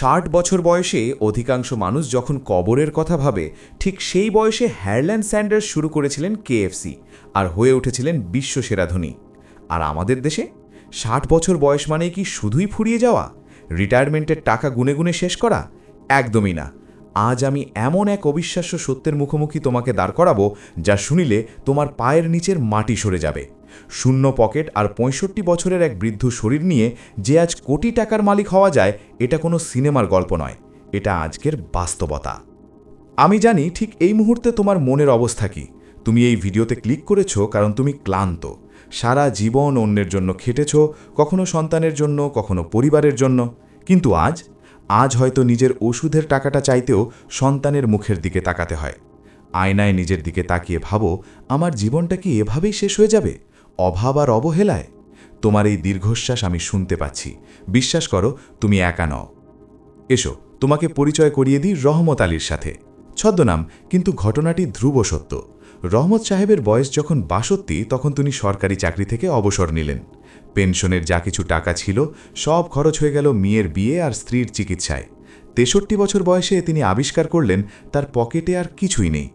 ষাট বছর বয়সে অধিকাংশ মানুষ যখন কবরের কথা ভাবে, ঠিক সেই বয়সে হ্যারল্যান্ড স্যান্ডার্স শুরু করেছিলেন কেএফসি আর হয়ে উঠেছিলেন বিশ্ব সেরাধনী আর আমাদের দেশে? ষাট বছর বয়স মানে কি শুধুই ফুরিয়ে যাওয়া? রিটায়ারমেন্টের টাকা গুনে গুনে শেষ করা? একদমই না। আজ আমি এমন এক অবিশ্বাস্য সত্যের মুখোমুখি তোমাকে দাঁড় করাবো যা শুনিলে তোমার পায়ের নিচের মাটি সরে যাবে। শূন্য পকেট আর পঁয়ষট্টি বছরের এক বৃদ্ধ শরীর নিয়ে যে আজ কোটি টাকার মালিক হওয়া যায়, এটা কোনো সিনেমার গল্প নয়। এটা আজকের বাস্তবতা। আমি জানি ঠিক এই মুহূর্তে তোমার মনের অবস্থা কি। তুমি এই ভিডিওতে ক্লিক করেছ কারণ তুমি ক্লান্ত। সারা জীবন অন্যের জন্য খেটেছ, কখনো সন্তানের জন্য, কখনো পরিবারের জন্য। কিন্তু আজ? আজ হয়তো নিজের ওষুধের টাকাটা চাইতেও সন্তানের মুখের দিকে তাকাতে হয়। আয়নায় নিজের দিকে তাকিয়ে ভাবো, আমার জীবনটা কি এভাবেই শেষ হয়ে যাবে? অভাব আর অবহেলায়? তোমার এই দীর্ঘশ্বাস আমি শুনতে পাচ্ছি। বিশ্বাস করো, তুমি একা নও। এসো, তোমাকে পরিচয় করিয়ে দিই রহমত আলীর সাথে। ছদ্মনাম, কিন্তু ঘটনাটি ধ্রুব সত্য। রহমত সাহেবের বয়স যখন বাষট্টি, তখন তিনি সরকারি চাকরি থেকে অবসর নিলেন। পেনশনের যা কিছু টাকা ছিল, সব খরচ হয়ে গেল মেয়ের বিয়ে আর স্ত্রীর চিকিৎসায়। তেষট্টি বছর বয়সে তিনি আবিষ্কার করলেন, তার পকেটে আর কিছুই নেই।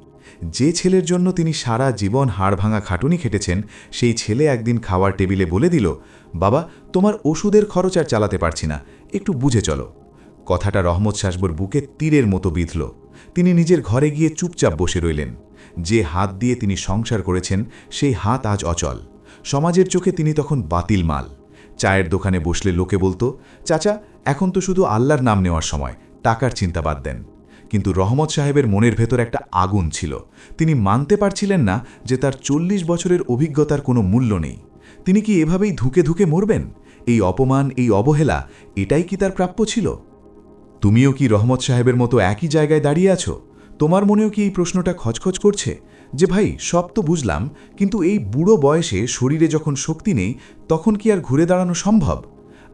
যে ছেলের জন্য তিনি সারা জীবন হাড় ভাঙা খাটুনি খেটেছেন, সেই ছেলে একদিন খাওয়ার টেবিলে বলে দিল, বাবা, তোমার ওষুধের খরচ আর চালাতে পারছি না, একটু বুঝে চলো। কথাটা রহমত শাসবর বুকে তীরের মতো বিঁধল। তিনি নিজের ঘরে গিয়ে চুপচাপ বসে রইলেন। যে হাত দিয়ে তিনি সংসার করেছেন, সেই হাত আজ অচল। সমাজের চোখে তিনি তখন বাতিল মাল। চায়ের দোকানে বসলে লোকে বলতো, চাচা, এখন তো শুধু আল্লাহর নাম নেওয়ার সময়, টাকার চিন্তা বাদ দেন। কিন্তু রহমত সাহেবের মনের ভেতর একটা আগুন ছিল। তিনি মানতে পারছিলেন না যে তার চল্লিশ বছরের অভিজ্ঞতার কোনো মূল্য নেই। তিনি কি এভাবেই ধুকে ধুকে মরবেন? এই অপমান, এই অবহেলা, এটাই কি তার প্রাপ্য ছিল? তুমিও কি রহমত সাহেবের মতো একই জায়গায় দাঁড়িয়ে আছো? তোমার মনেও কি এই প্রশ্নটা খচখচ করছে? যে ভাই, সব তো বুঝলাম, কিন্তু এই বুড়ো বয়সে শরীরে যখন শক্তি নেই, তখন কি আর ঘুরে দাঁড়ানো সম্ভব?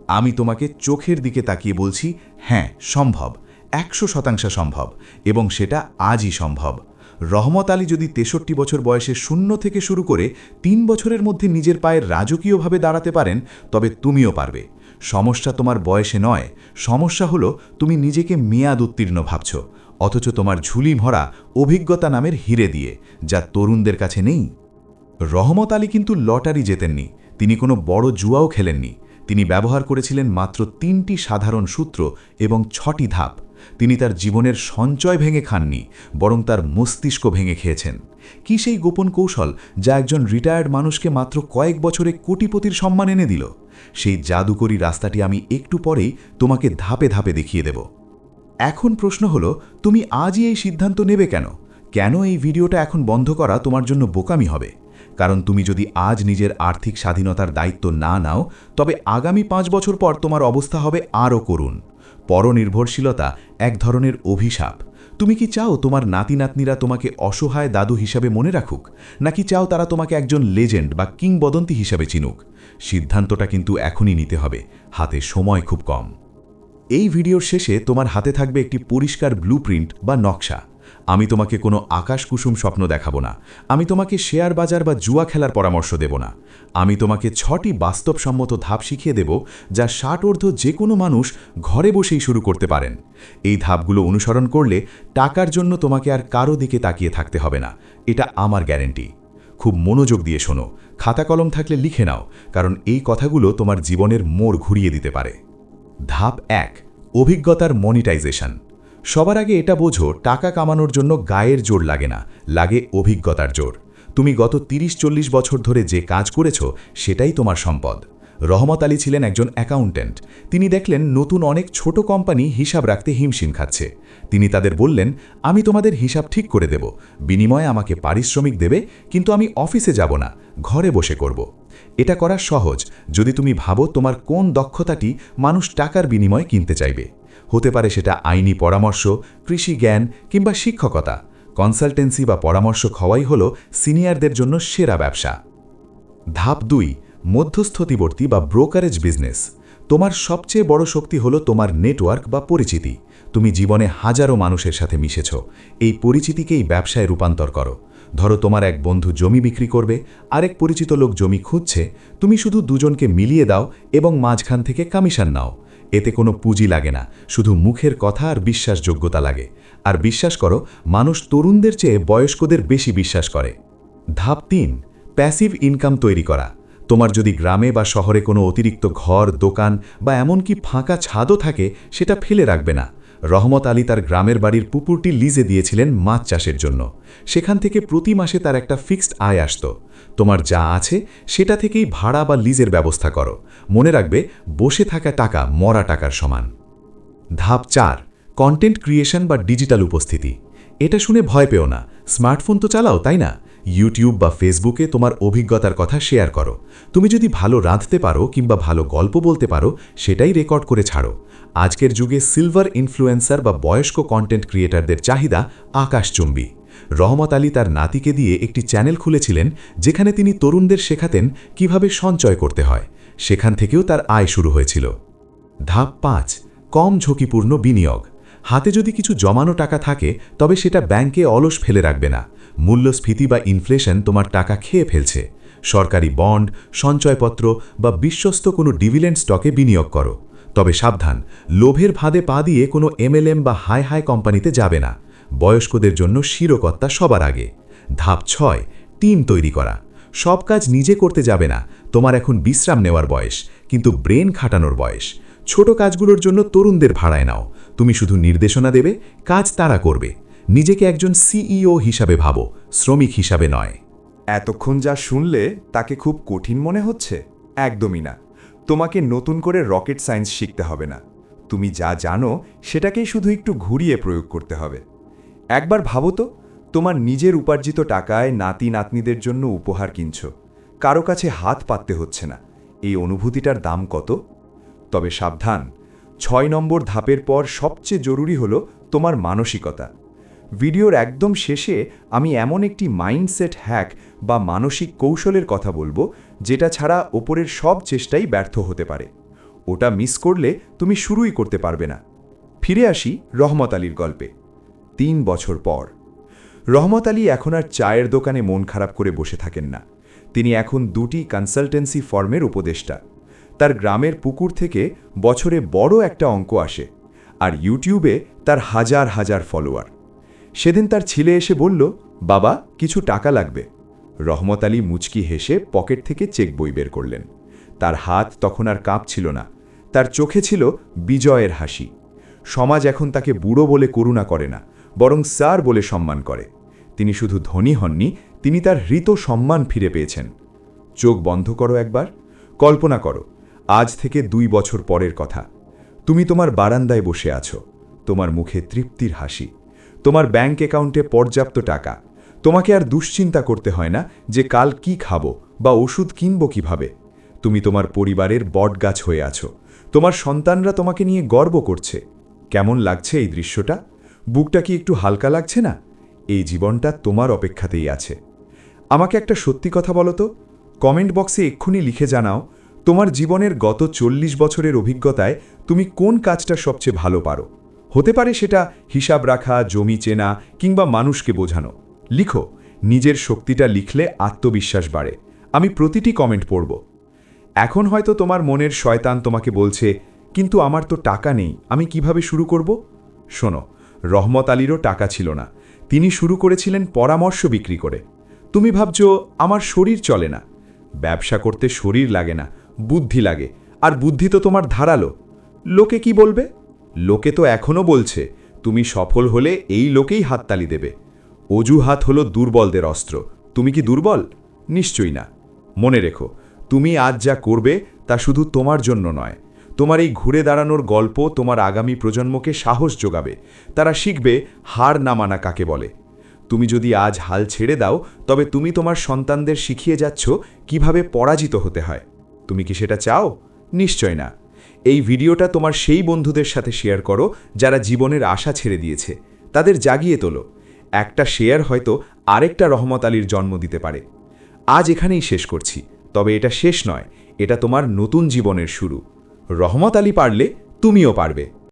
আমি তোমাকে চোখের দিকে তাকিয়ে বলছি হ্যাঁ সম্ভব। একশো শতাংশ সম্ভব এবং সেটা আজই সম্ভব। রহমত আলী যদি তেষট্টি বছর বয়সে শূন্য থেকে শুরু করে তিন বছরের মধ্যে নিজের পায়ের রাজকীয়ভাবে দাঁড়াতে পারেন, তবে তুমিও পারবে। সমস্যা তোমার বয়সে নয়, সমস্যা হলো তুমি নিজেকে মেয়াদ উত্তীর্ণ ভাবছ, অথচ তোমার ঝুলি ভরা অভিজ্ঞতা নামের হিরে দিয়ে, যা তরুণদের কাছে নেই। রহমত আলী কিন্তু লটারি জেতেননি, তিনি কোনো বড় জুয়াও খেলেননি, তিনি ব্যবহার করেছিলেন মাত্র তিনটি সাধারণ সূত্র এবং ছটি ধাপ। তিনি তার জীবনের সঞ্চয় ভেঙে খাননি, বরং তার মস্তিষ্ক ভেঙে খেয়েছেন। কি সেই গোপন কৌশল যা একজন রিটায়ার্ড মানুষকে মাত্র কয়েক বছরে কোটিপতির সম্মান এনে দিল? সেই জাদুকরি রাস্তাটি আমি একটু পরেই তোমাকে ধাপে ধাপে দেখিয়ে দেব। এখন প্রশ্ন হলো, তুমি আজই এই সিদ্ধান্ত নেবে কেন? কেন এই ভিডিওটা এখন বন্ধ করা তোমার জন্য বোকামি হবে? কারণ তুমি যদি আজ নিজের আর্থিক স্বাধীনতার দায়িত্ব না নাও, তবে আগামী পাঁচ বছর পর তোমার অবস্থা হবে আরও করুন পরনির্ভরশীলতা এক ধরনের অভিশাপ। তুমি কি চাও তোমার নাতি নাতনিরা তোমাকে অসহায় দাদু হিসাবে মনে রাখুক? নাকি চাও তারা তোমাকে একজন লেজেন্ড বা কিংবদন্তি হিসাবে চিনুক? সিদ্ধান্তটা কিন্তু এখনই নিতে হবে। হাতে সময় খুব কম। এই ভিডিওর শেষে তোমার হাতে থাকবে একটি পরিষ্কার ব্লুপ্রিন্ট বা নকশা। আমি তোমাকে কোনো আকাশ কুসুম স্বপ্ন দেখাবো না। আমি তোমাকে শেয়ার বাজার বা জুয়া খেলার পরামর্শ দেব না। আমি তোমাকে ছটি বাস্তবসম্মত ধাপ শিখিয়ে দেব, যা ষাট অর্ধ যে কোনো মানুষ ঘরে বসেই শুরু করতে পারেন। এই ধাপগুলো অনুসরণ করলে টাকার জন্য তোমাকে আর কারও দিকে তাকিয়ে থাকতে হবে না। এটা আমার গ্যারেন্টি। খুব মনোযোগ দিয়ে শোনো। খাতা কলম থাকলে লিখে নাও, কারণ এই কথাগুলো তোমার জীবনের মোড় ঘুরিয়ে দিতে পারে। ধাপ এক, অভিজ্ঞতার মনিটাইজেশন। সবার আগে এটা বোঝো, টাকা কামানোর জন্য গায়ের জোর লাগে না, লাগে অভিজ্ঞতার জোর। তুমি গত তিরিশ চল্লিশ বছর ধরে যে কাজ করেছ, সেটাই তোমার সম্পদ। রহমত আলী ছিলেন একজন অ্যাকাউন্ট্যান্ট। তিনি দেখলেন নতুন অনেক ছোট কোম্পানি হিসাব রাখতে হিমশিম খাচ্ছে। তিনি তাদের বললেন, আমি তোমাদের হিসাব ঠিক করে দেব। বিনিময়ে আমাকে পারিশ্রমিক দেবে, কিন্তু আমি অফিসে যাব না, ঘরে বসে করব। এটা করা সহজ। যদি তুমি ভাবো তোমার কোন দক্ষতাটি মানুষ টাকার বিনিময়ে কিনতে চাইবে। হতে পারে সেটা আইনি পরামর্শ, কৃষি জ্ঞান কিংবা শিক্ষকতা। কনসালটেন্সি বা পরামর্শক হওয়াই হল সিনিয়রদের জন্য সেরা ব্যবসা। ধাপ দুই, মধ্যস্থতিবর্তী বা ব্রোকারেজ বিজনেস। তোমার সবচেয়ে বড় শক্তি হলো তোমার নেটওয়ার্ক বা পরিচিতি। তুমি জীবনে হাজারো মানুষের সাথে মিশেছ। এই পরিচিতিকেই ব্যবসায় রূপান্তর করো। ধরো তোমার এক বন্ধু জমি বিক্রি করবে, আরেক পরিচিত লোক জমি খুঁজছে, তুমি শুধু দুজনকে মিলিয়ে দাও এবং মাঝখান থেকে কমিশন নাও। এতে কোনো পুঁজি লাগে না, শুধু মুখের কথা আর বিশ্বাসযোগ্যতা লাগে। আর বিশ্বাস করো, মানুষ তরুণদের চেয়ে বয়স্কদের বেশি বিশ্বাস করে। ধাপ তিন প্যাসিভ ইনকাম তৈরি করা। তোমার যদি গ্রামে বা শহরে কোনো অতিরিক্ত ঘর, দোকান বা এমনকি ফাঁকা ছাদও থাকে, সেটা ফেলে রাখবে না। রহমত আলী তার গ্রামের বাড়ির পুকুরটি লিজে দিয়েছিলেন মাছ চাষের জন্য। সেখান থেকে প্রতি মাসে তার একটা ফিক্সড আয় আসত। তোমার যা আছে সেটা থেকেই ভাড়া বা লিজের ব্যবস্থা করো। মনে রাখবে, বসে থাকা টাকা মরা টাকার সমান। ধাপ চার কন্টেন্ট ক্রিয়েশন বা ডিজিটাল উপস্থিতি। এটা শুনে ভয় পেও না। স্মার্টফোন তো চালাও, তাই না? ইউটিউব বা ফেসবুকে তোমার অভিজ্ঞতার কথা শেয়ার করো। তুমি যদি ভালো রাঁধতে পারো কিংবা ভালো গল্প বলতে পারো, সেটাই রেকর্ড করে ছাড়ো। আজকের যুগে সিলভার ইনফ্লুয়েন্সার বা বয়স্ক কন্টেন্ট ক্রিয়েটারদের চাহিদা আকাশচুম্বী। রহমত আলী তার নাতিকে দিয়ে একটি চ্যানেল খুলেছিলেন, যেখানে তিনি তরুণদের শেখাতেন কীভাবে সঞ্চয় করতে হয়। সেখান থেকেও তার আয় শুরু হয়েছিল। ধাপ পাঁচ, কম ঝুঁকিপূর্ণ বিনিয়োগ। হাতে যদি কিছু জমানো টাকা থাকে, তবে সেটা ব্যাংকে অলস ফেলে রাখবে না। মূল্যস্ফীতি বা ইনফ্লেশন তোমার টাকা খেয়ে ফেলছে। সরকারি বন্ড সঞ্চয়পত্র বা বিশ্বস্ত কোনো ডিভিডেন্ড স্টকে বিনিয়োগ করো। তবে সাবধান, লোভের ফাঁদে পা দিয়ে কোনো এমএলএম বা হাই হাই কোম্পানিতে যাবে না। বয়স্কদের জন্য শিরকর্তা সবার আগে। ধাপ ছয় টিম তৈরি করা। সব কাজ নিজে করতে যাবে না, তোমার এখন বিশ্রাম নেওয়ার বয়স, কিন্তু ব্রেন খাটানোর বয়স। ছোট কাজগুলোর জন্য তরুণদের ভাড়ায় নাও। তুমি শুধু নির্দেশনা দেবে, কাজ তারা করবে। নিজেকে একজন সিইও হিসাবে ভাবো, শ্রমিক হিসাবে নয়। এতক্ষণ যা শুনলে তাকে খুব কঠিন মনে হচ্ছে? একদমই না। তোমাকে নতুন করে রকেট সায়েন্স শিখতে হবে না। তুমি যা জানো সেটাকেই শুধু একটু ঘুরিয়ে প্রয়োগ করতে হবে। একবার ভাবো তো, তোমার নিজের উপার্জিত টাকায় নাতি নাতনিদের জন্য উপহার কিনছ। কারও কাছে হাত পাততে হচ্ছে না। এই অনুভূতিটার দাম কত? তবে সাবধান, ছয় নম্বর ধাপের পর সবচেয়ে জরুরি হলো তোমার মানসিকতা। ভিডিওর একদম শেষে আমি এমন একটি মাইন্ডসেট হ্যাক বা মানসিক কৌশলের কথা বলব, যেটা ছাড়া ওপরের সব চেষ্টাই ব্যর্থ হতে পারে। ওটা মিস করলে তুমি শুরুই করতে পারবে না। ফিরে আসি রহমত আলীর গল্পে। তিন বছর পর। রহমত আলী এখন আর চায়ের দোকানে মন খারাপ করে বসে থাকেন না। তিনি এখন দুটি কনসালটেন্সি ফর্মের উপদেষ্টা। তার গ্রামের পুকুর থেকে বছরে বড় একটা অঙ্ক আসে, আর ইউটিউবে তার হাজার হাজার ফলোয়ার। সেদিন তার ছেলে এসে বলল, বাবা, কিছু টাকা লাগবে। রহমত আলী মুচকি হেসে পকেট থেকে চেক বই বের করলেন। তার হাত তখন আর কাঁপছিল না। তার চোখে ছিল বিজয়ের হাসি। সমাজ এখন তাকে বুড়ো বলে করুণা করে না, বরং স্যার বলে সম্মান করে। তিনি শুধু ধনী হননি, তিনি তার হৃত সম্মান ফিরে পেয়েছেন। চোখ বন্ধ করো একবার। কল্পনা করো, আজ থেকে দুই বছর পরের কথা। তুমি তোমার বারান্দায় বসে আছো। তোমার মুখে তৃপ্তির হাসি। তোমার ব্যাংক অ্যাকাউন্টে পর্যাপ্ত টাকা। তোমাকে আর দুশ্চিন্তা করতে হয় না যে কাল কি খাব বা ওষুধ কিনব কীভাবে। তুমি তোমার পরিবারের বটগাছ হয়ে আছো। তোমার সন্তানরা তোমাকে নিয়ে গর্ব করছে। কেমন লাগছে এই দৃশ্যটা? বুকটা কি একটু হালকা লাগছে না? এই জীবনটা তোমার অপেক্ষাতেই আছে। আমাকে একটা সত্যি কথা বলো তো? কমেন্ট বক্সে এক্ষুনি লিখে জানাও, তোমার জীবনের গত চল্লিশ বছরের অভিজ্ঞতায় তুমি কোন কাজটা সবচেয়ে ভালো পারো? হতে পারে সেটা হিসাব রাখা, জমি চেনা কিংবা মানুষকে বোঝানো। লিখো, নিজের শক্তিটা লিখলে আত্মবিশ্বাস বাড়ে। আমি প্রতিটি কমেন্ট পড়ব। এখন হয়তো তোমার মনের শয়তান তোমাকে বলছে, কিন্তু আমার তো টাকা নেই, আমি কীভাবে শুরু করব? শোনো, রহমত আলীরও টাকা ছিল না। তিনি শুরু করেছিলেন পরামর্শ বিক্রি করে। তুমি ভাবছ, আমার শরীর চলে না। ব্যবসা করতে শরীর লাগে না, বুদ্ধি লাগে, আর বুদ্ধি তো তোমার ধারালো। লোকে কি বলবে? লোকে তো এখনও বলছে, তুমি সফল হলে এই লোকেই হাততালি দেবে। অজুহাত হলো দুর্বলদের অস্ত্র। তুমি কি দুর্বল? নিশ্চয়ই না। মনে রেখো, তুমি আজ যা করবে তা শুধু তোমার জন্য নয়। তোমার এই ঘুরে দাঁড়ানোর গল্প তোমার আগামী প্রজন্মকে সাহস যোগাবে। তারা শিখবে, হার না মানা কাকে বলে। তুমি যদি আজ হাল ছেড়ে দাও, তবে তুমি তোমার সন্তানদের শিখিয়ে যাচ্ছ কীভাবে পরাজিত হতে হয়। তুমি কি সেটা চাও? নিশ্চয় না। এই ভিডিওটা তোমার সেই বন্ধুদের সাথে শেয়ার করো যারা জীবনের আশা ছেড়ে দিয়েছে। তাদের জাগিয়ে তোলো। একটা শেয়ার হয়তো আরেকটা রহমত আলীর জন্ম দিতে পারে। আজ এখানেই শেষ করছি। তবে এটা শেষ নয়, এটা তোমার নতুন জীবনের শুরু। রহমত আলী পারলে তুমিও পারবে।